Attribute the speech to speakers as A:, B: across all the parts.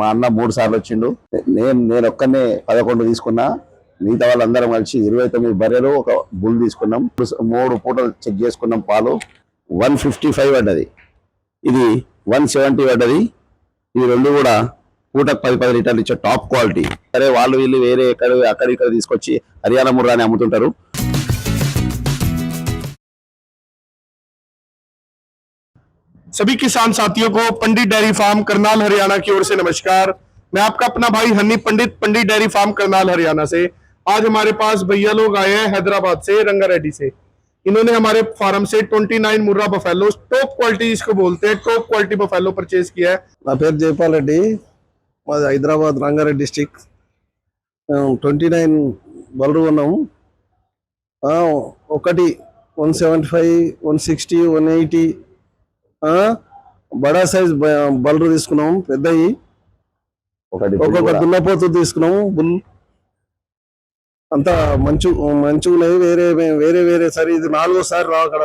A: మా అన్న మూడు సార్లు వచ్చిండు నేను నేను ఒక్కనే పదకొండు తీసుకున్నా మిగతా వాళ్ళందరం కలిసి ఇరవై తొమ్మిది బర్రెలు ఒక బుల్ తీసుకున్నాం మూడు పూటలు చెక్ చేసుకున్నాం పాలు వన్ ఫిఫ్టీ ఫైవ్ పడ్డది ఇది వన్ సెవెంటీ పడ్డది ఇది రెండు కూడా పూటకు పది పది లీటర్లు ఇచ్చే టాప్ క్వాలిటీ సరే వాళ్ళు వీళ్ళు వేరే ఎక్కడ అక్కడ ఇక్కడ తీసుకొచ్చి హర్యానా ముర్రాని అమ్ముతుంటారు
B: सभी किसान साथियों को पंडित डेयरी फार्म करनाल हरियाणा की ओर से नमस्कार मैं आपका अपना भाई हनी पंडित पंडित डेयरी फार्म करनाल हरियाणा से आज हमारे पास भैया लोग आए हैं हैदराबाद से रंगारेड्डी से इन्होंने हमारे फार्म से 29 nine Murrah buffalo top quality इसको बोलते हैं टॉप क्वालिटी बफेलो परचेज किया है
C: मैं फिर Jaipal Reddy Hyderabad Hyderabad Rangareddy district twenty nine బలరు one seventy five one sixty one eighty బడా సైజ్ బల్లు తీసుకున్నాం పెద్దవి ఒక్కొక్క దున్నపోతు తీసుకున్నాము బుల్ అంతా మంచు మంచుగున్నాయి వేరే వేరే వేరే సరే ఇది నాలుగోసారి రావు అక్కడ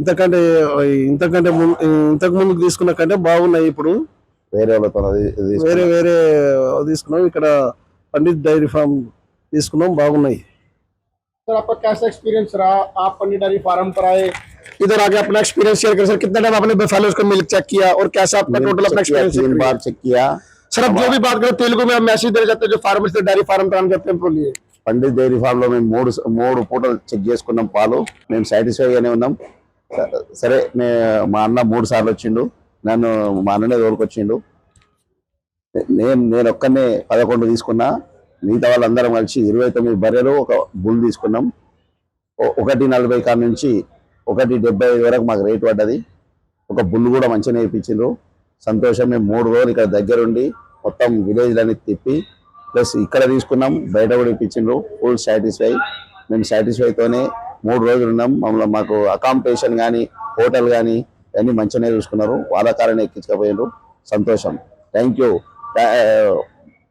C: ఇంతకంటే ఇంతకంటే ఇంతకు ముందు తీసుకున్న కంటే బాగున్నాయి ఇప్పుడు
A: వేరే
C: వేరే వేరే తీసుకున్నాం ఇక్కడ పండిత్ డైరీ ఫార్మ్ తీసుకున్నాం బాగున్నాయి
B: सर आपका कैसा एक्सपीरियंस रहा आप पंडित डेयरी फार्म इधर आके अपना एक्सपीरियंस शेयर करें सर कितना टाइम आपने बेफेलोज को मिल्क चेक किया और कैसा आपका टोटल अपना एक्सपीरियंस
A: तीन बार चेक किया
B: सर अब जो भी बात करें तेलुगु में मैसेज देना चाहते हैं जो फार्मर्स डेयरी फार्म काम करते हैं बोलिए
A: పండిత్ డైరీ ఫామ్ లో మేము మూడు మూడు పూటలు చెక్ చేసుకున్నాం పాలు మేము సాటిస్ఫై గానే ఉన్నాం సరే మా అన్న మూడు సార్లు వచ్చిండు నన్ను మా అన్ననే తోలుకొచ్చిండు నేను నేను ఒక్కనే పదకొండు తీసుకున్నా మిగతా వాళ్ళందరం కలిసి ఇరవై తొమ్మిది బర్రెలు ఒక బుల్ తీసుకున్నాం ఒకటి నలభై కాడ నుంచి ఒకటి డెబ్బై ఐదు వరకు మాకు రేట్ పడ్డది ఒక బుల్లు కూడా మంచిగా నేర్పించారు సంతోషం మేము మూడు రోజులు ఇక్కడ దగ్గరుండి మొత్తం అనేది తిప్పి ప్లస్ ఇక్కడ తీసుకున్నాం బయట కూడా ఇప్పించిండ్రు ఫుల్ సాటిస్ఫై మేము సాటిస్ఫైతోనే మూడు రోజులు ఉన్నాం మమ్మల్ని మాకు అకామిడేషన్ కానీ హోటల్ కానీ అన్నీ మంచిగానే చూసుకున్నారు కారణం ఎక్కించకపోయినారు సంతోషం థ్యాంక్ యూ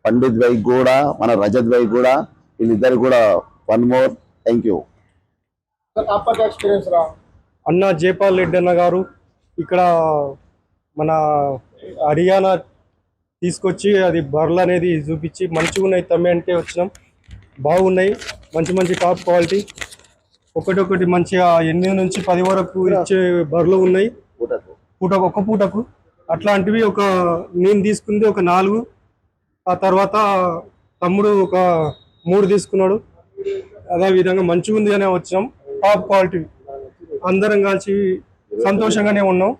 A: పండిత్ భాయ్ కూడా మన రజత్ భాయ్ కూడా వీళ్ళిద్దరు కూడా వన్ మోర్ థ్యాంక్ యూ
D: అన్న జైపాల్ రెడ్డి అన్న గారు ఇక్కడ మన హరియానా తీసుకొచ్చి అది బర్రెలు అనేది చూపించి మంచిగా ఉన్నాయి తమ్మి అంటే వచ్చినాం బాగున్నాయి మంచి మంచి టాప్ క్వాలిటీ ఒకటొకటి మంచిగా ఎనిమిది నుంచి పది వరకు ఇచ్చే బర్రెలు ఉన్నాయి పూటకు ఒక పూటకు అట్లాంటివి ఒక నేను తీసుకుంది ఒక నాలుగు ఆ తర్వాత తమ్ముడు ఒక మూడు తీసుకున్నాడు అదేవిధంగా మంచిగా ఉంది అనే వచ్చాం టాప్ క్వాలిటీ అందరం కలిసి సంతోషంగానే ఉన్నాం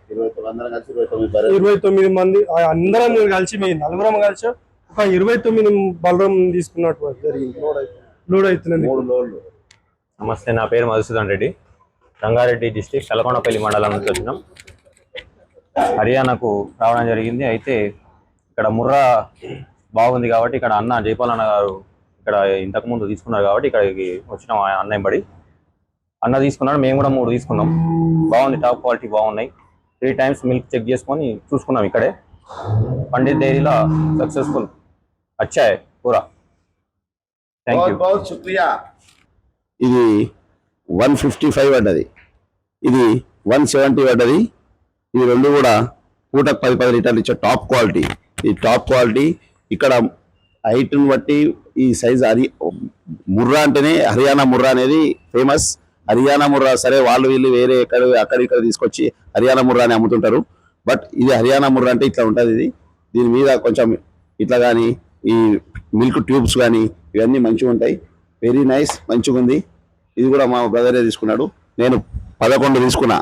D: ఇరవై తొమ్మిది మంది అందరం కలిసి మీ నలుగురం కలిసి ఒక ఇరవై తొమ్మిది బలరం తీసుకున్నట్టు జరిగింది లోడ్
A: అవుతుంది
E: నమస్తే నా పేరు మధుసూదన్ రెడ్డి రంగారెడ్డి డిస్టిక్ కలకొండపల్లి మండలం నుంచి వచ్చినాం హర్యానాకు రావడం జరిగింది అయితే ఇక్కడ ముర్రా బాగుంది కాబట్టి ఇక్కడ అన్న జైపాల్ అన్న గారు ఇక్కడ ఇంతకుముందు తీసుకున్నారు కాబట్టి ఇక్కడికి వచ్చినాం అన్నయ్య బడి అన్న తీసుకున్నాడు మేము కూడా మూడు తీసుకున్నాం బాగుంది టాప్ క్వాలిటీ బాగున్నాయి త్రీ టైమ్స్ మిల్క్ చెక్ చేసుకొని చూసుకున్నాం ఇక్కడే పండిత్ డైరీలో సక్సెస్ఫుల్ వచ్చాయి కూర థ్యాంక్ యూ
A: ఇది వన్ ఫిఫ్టీ ఫైవ్ పడ్డది ఇది వన్ సెవెంటీ పడ్డది ఇది రెండు కూడా పూటకు పది పది లీటర్లు ఇచ్చే టాప్ క్వాలిటీ ఈ టాప్ క్వాలిటీ ఇక్కడ హైట్ను బట్టి ఈ సైజ్ హరి ముర్రా అంటేనే హర్యానా ముర్రా అనేది ఫేమస్ హర్యానా ముర్రా సరే వాళ్ళు వీళ్ళు వేరే ఎక్కడ అక్కడ ఇక్కడ తీసుకొచ్చి ముర్రా అని అమ్ముతుంటారు బట్ ఇది హరియాణా ముర్రా అంటే ఇట్లా ఉంటుంది ఇది దీని మీద కొంచెం ఇట్లా కానీ ఈ మిల్క్ ట్యూబ్స్ కానీ ఇవన్నీ మంచిగా ఉంటాయి వెరీ నైస్ మంచిగా ఉంది ఇది కూడా మా బ్రదరే తీసుకున్నాడు నేను పదకొండు తీసుకున్నా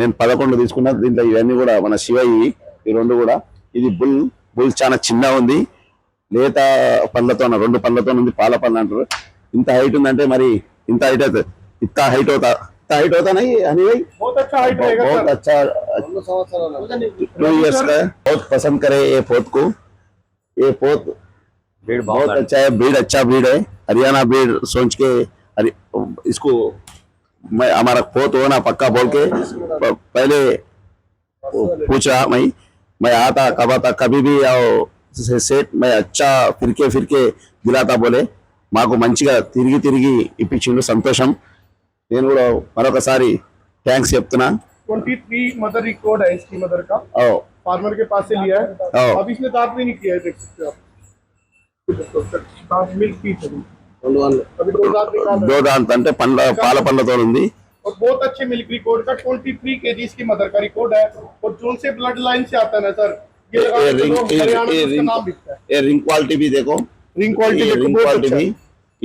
A: నేను పదకొండు తీసుకున్నా దీంట్లో ఇవన్నీ కూడా మన శివ ఇవి ఈ రెండు కూడా ఇది బుల్ బుల్ చాలా చిన్న ఉంది లేత పండ్లతో రెండు పండ్లతో ఉంది పాల పండ్లు అంటారు ఇంత హైట్ ఉందంటే మరి ఇంత హైట్ అవుతుంది इतना हाइट होता इतना हाइट होता नहीं हनी भाई
B: बहुत अच्छा हाइट रहेगा
A: बहुत अच्छा टू इयर्स का बहुत पसंद करे ये पोत को ये पोत
E: भीड़
A: बहुत अच्छा है भीड़ अच्छा भीड़ है हरियाणा भीड़ सोच के अरे इसको मैं हमारा पोत हो ना पक्का बोल के पहले पूछ रहा मैं मैं आता कब आता कभी भी आओ से सेट मैं अच्छा फिरके फिरके गिराता बोले माँ మాకు మంచిగా తిరిగి తిరిగి ఇప్పించిండు संतोषम నేను మరొకసారి థ్యాంక్స్ చెప్తున్నా
B: ट्वेंटी थ्री के
A: అంటే ఉంది
B: और बहुत अच्छे मिल्क रिकॉर्ड का जी इसकी मदर का रिकॉर्ड है और जो से ब्लड लाइन से आता है ना सर ये
A: रिंग
B: तो
A: क्वालिटी
B: भी देखो
A: रिंग क्वालिटी
B: रिंग क्वालिटी भी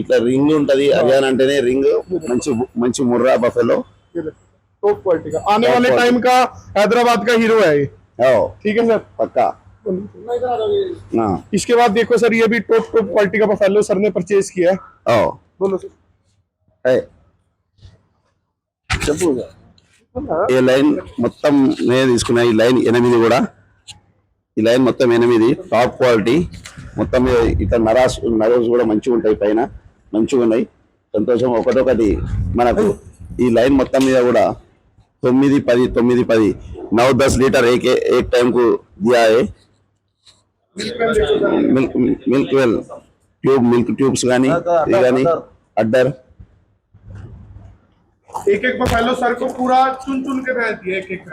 A: ఇట్లా రింగ్ ఉంటది అదయా అంటేనే రింగ్ మంచి మంచి ముర్రా బఫెలో
B: టోప్ క్వాలిటీ का आने वाले टाइम का हैदराबाद का हीरो है ये
A: हां
B: ठीक है सर
A: पक्का नहीं करा देंगे ना
B: इसके बाद देखो सर ये भी टॉप टॉप क्वालिटी का पासालो सर ने परचेस किया हां बोलो सर
A: है
C: చెప్పుగా
A: ఏ లైన్ మొత్తం మే తీసుకున్నా ఈ లైన్ 8 కూడా ఈ లైన్ మొత్తం 8 टॉप क्वालिटी మొత్తం ఇత నరస్ నరస్ కూడా మంచి ఉంటది పైన మంచిగా ఉన్నాయి సంతోషం ఒకటొకటి మనకు ఈ లైన్ మొత్తం మీద కూడా తొమ్మిది పది తొమ్మిది పది నౌ దస్ లీటర్ ఏక్ ఏక్ టైంకు దియాయే milk well tube milk tubes కానీ ఇది కానీ అడ్డర్
B: एक एक बफेलो सर को पूरा चुन चुन के भेज दिया एक एक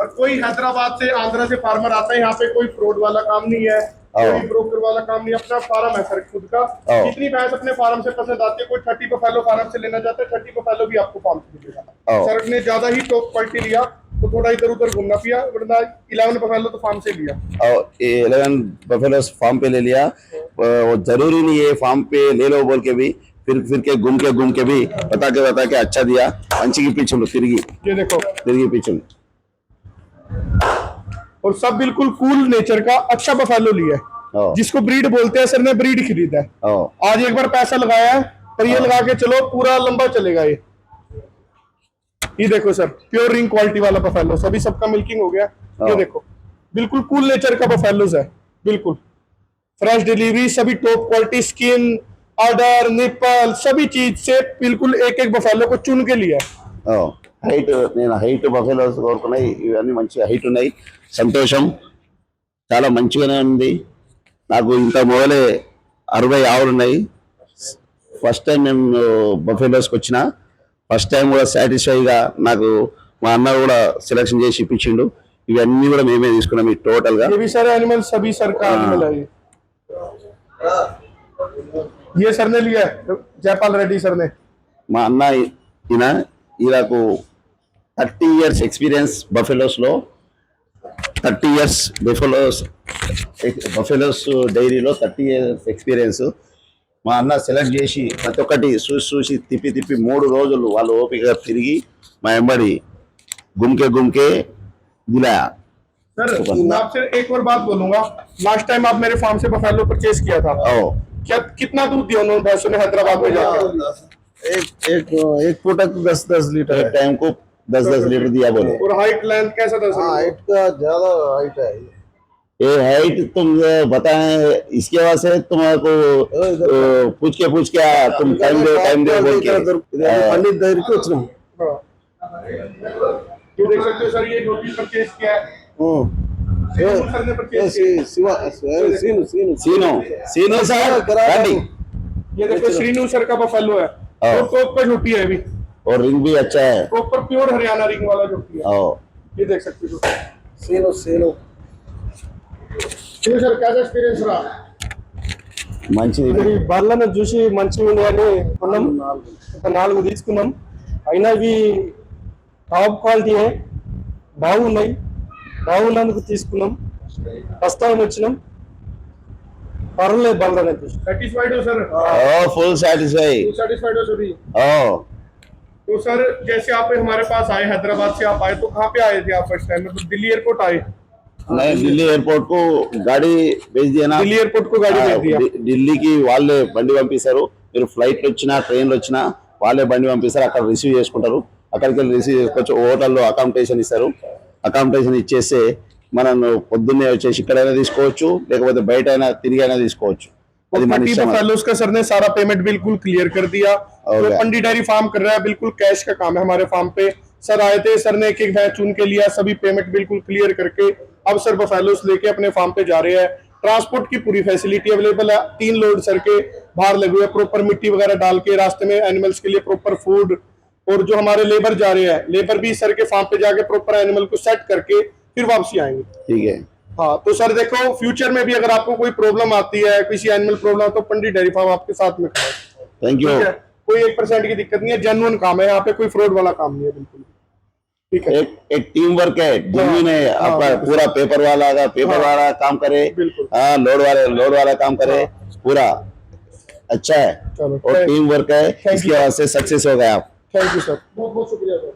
B: और कोई हैदराबाद से आंध्रा से फार्मर आता है यहाँ पे कोई फ्रॉड वाला काम नहीं है ब्रोकर oh. वाला काम नहीं अपना फार्म है सर खुद का
A: oh.
B: जितनी भैंस अपने फार्म से पसंद आती है कोई थर्टी बफेलो फार्म से लेना चाहता है थर्टी बफेलो भी आपको फार्म से मिलेगा
A: oh.
B: सर ने ज्यादा ही टॉप क्वालिटी लिया तो थोड़ा इधर उधर घूमना पिया वरना इलेवन बफेलो तो फार्म से लिया
A: और इलेवन बफेलो फार्म पे ले लिया वो जरूरी नहीं है फार्म पे ले लो बोल के भी फिर फिर के घूम के घूम के भी बता के बता के अच्छा दिया पंछी की पीछे
B: फिर देखो
A: फिर की पीछे
B: और सब बिल्कुल कूल नेचर का अच्छा बफेलो लिया है जिसको ब्रीड बोलते हैं सर ने ब्रीड खरीदा है आज एक बार पैसा लगाया है पर ये लगा के चलो पूरा लंबा चलेगा ये ये देखो सर प्योर रिंग क्वालिटी वाला बफेलो सभी सबका मिल्किंग हो गया ये देखो बिल्कुल कूल नेचर का बफेलोज है बिल्कुल फ्रेश डिलीवरी सभी top quality skin order nipple सभी चीज से बिल्कुल एक एक बफेलो को चुन के लिया
A: హైట్ నేను హైట్ బఫెలోస్ కోరుకున్నాయి ఇవన్నీ మంచి హైట్ ఉన్నాయి సంతోషం చాలా మంచిగానే ఉంది నాకు ఇంత మొదలే అరవై ఆవులు ఉన్నాయి ఫస్ట్ టైం నేను బఫెలోస్కి వచ్చిన ఫస్ట్ టైం కూడా సాటిస్ఫైగా నాకు మా అన్న కూడా సెలెక్షన్ చేసి ఇప్పించిండు ఇవన్నీ కూడా మేమే తీసుకున్నాం ఈ
B: టోటల్గా
A: మా అన్న ఈయన इलाक थर्टी इयर्स एक्सपीरिय बफे थर्टी इयर्स बफेलो बफे डैरी थर्टी इयर्स एक्सपीरियस मैं सैलैक्टी प्रति चूसी चूसी तिपि तिपि मूड रोज ओपिक तिगी गुमके गुमके बुलाया
B: सर मैं आपसे एक और बात बोलूंगा लास्ट टाइम आप मेरे फार्म से बफेलो परचेज किया था
A: हाँ।
B: क्या कितना दूध दिया उन्होंने हैदराबाद में जाकर हाँ,
C: एक एक एक प्रोडक्ट दस दस लीटर
A: है टाइम को दस दस लीटर दिया बोले
B: और हाइट लेंथ कैसा था
C: हाँ, हाइट का ज्यादा हाइट है
A: ये हाइट तुम बताए इसके बाद से तुम्हारे को पूछ के पूछ के हाँ, तुम टाइम दे टाइम दे बोल के
C: हाँ। पंडित दहिर को
B: उतना तो देख सकते हो सर ये नोटिस परचेज किया है
C: सीनो
A: सीनो सीनो सर రండి
B: ये देखो श्रीनु सर का बफेलो है और कोप का झोटी है अभी
A: और रिंग भी अच्छा है
B: प्रॉपर प्योर हरियाणा रिंग वाला झोटी है ये देख सकते हो
C: सेलो
B: सेलो सर कैसा एक्सपीरियंस रहा
A: మంచిది
D: బర్లను చూసి మంచిగా ఉన్నాయని కొన్నాం ఒక నాలుగు తీసుకున్నాం అయినా ఇవి టాప్ క్వాలిటీయే బాగున్నాయి బాగున్నందుకు తీసుకున్నాం ఫస్ట్ టైం వచ్చినాం పర్లేదు బంగారు
B: సాటిస్ఫైడ్ సార్ सर
A: ओ
B: సాటిస్ఫైడ్
A: సార్
B: तो सर जैसे आप हमारे पास आए हैदराबाद से आप आए तो कहाँ पे आए थे आप फर्स्ट टाइम मतलब दिल्ली एयरपोर्ट आए
A: ఢిల్లీ ఎయిర్పోర్ట్ కు గాడి వేసి దిగినా
B: ఢిల్లీ एयरपोर्ट को गाड़ी भेज दिया
A: వాళ్ళే బండి పంపిస్తారు మీరు ఫ్లైట్లు వచ్చినా ట్రైన్లు వచ్చిన వాళ్ళే బండి పంపిస్తారు అక్కడ రిసీవ్ చేసుకుంటారు అక్కడికి వెళ్ళి రిసీవ్ చేసుకోవచ్చు హోటల్లో అకామిడేషన్ ఇస్తారు అకామిడేషన్ ఇచ్చేస్తే मन पोदे వచ్చేసి ఇక్కడైనా తీసుకోవచ్చు లేకపోతే
B: सर ने सारा पेमेंट बिल्कुल क्लियर कर दिया जो पंडी फार्म कर रहा है बिल्कुल कैश का काम है हमारे फार्म पे सर आए थे सर ने एक एक भैंस चुन के लिया सभी पेमेंट बिल्कुल क्लियर करके अब सर बफेलोस लेके अपने फार्म पे जा रहे हैं ट्रांसपोर्ट की पूरी फैसिलिटी अवेलेबल है तीन लोड सर के बाहर लगे हुए प्रॉपर मिट्टी वगैरह डाल के रास्ते में एनिमल्स के लिए प्रॉपर फूड और जो हमारे लेबर जा रहे हैं लेबर भी सर के फार्म पे जाके प्रॉपर एनिमल को सेट करके फिर वापसी आएंगे
A: ठीक है
B: हाँ तो सर देखो फ्यूचर में भी अगर आपको कोई प्रॉब्लम आती है किसी एनिमल प्रॉब्लम तो पंडित डेयरी फार्म आपके साथ में खड़ा
A: थैंक यू
B: कोई एक परसेंट की दिक्कत नहीं है जेनुअन काम है यहाँ पे कोई फ्रॉड वाला काम नहीं है बिल्कुल ठीक है
A: एक, एक टीम वर्क है टीम हाँ।
B: है
A: हाँ,
B: आपका
A: पूरा पेपर वाला हाँ। का पेपर वाला काम करे हाँ लोड वाले लोड वाला काम करे पूरा अच्छा है और टीम वर्क है इसकी वजह से सक्सेस हो गए आप
B: थैंक यू सर बहुत बहुत शुक्रिया सर